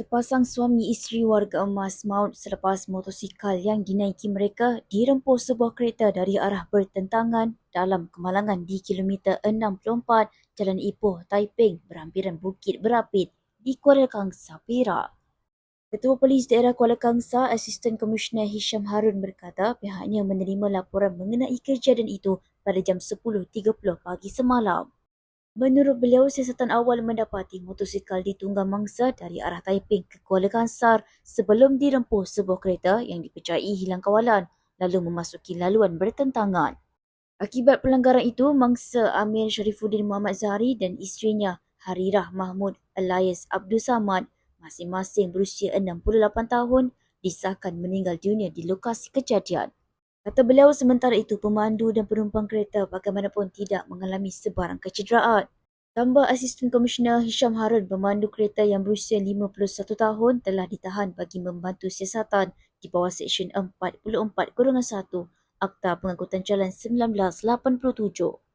Sepasang suami isteri warga emas maut selepas motosikal yang dinaiki mereka dirempus sebuah kereta dari arah bertentangan dalam kemalangan di kilometer 64 Jalan Ipoh, Taiping berhampiran Bukit Berapit di Kuala Kangsar, Perak. Ketua Polis Daerah Kuala Kangsar, Asisten Komisioner Hisham Harun berkata pihaknya menerima laporan mengenai kejadian itu pada jam 10.30 pagi semalam. Menurut beliau, siasatan awal mendapati motosikal ditunggang mangsa dari arah Taiping ke Kuala Kangsar sebelum dirempuh sebuah kereta yang dipercayai hilang kawalan lalu memasuki laluan bertentangan. Akibat pelanggaran itu, mangsa Amir Sharifuddin Muhammad Zahari dan isterinya Harirah Mahmud Elias Abdul Samad masing-masing berusia 68 tahun disahkan meninggal dunia di lokasi kejadian. Kata beliau sementara itu pemandu dan penumpang kereta bagaimanapun tidak mengalami sebarang kecederaan. Tambah Asisten Komisioner Hisham Harun pemandu kereta yang berusia 51 tahun telah ditahan bagi membantu siasatan di bawah Seksyen 44-1 Akta Pengangkutan Jalan 1987.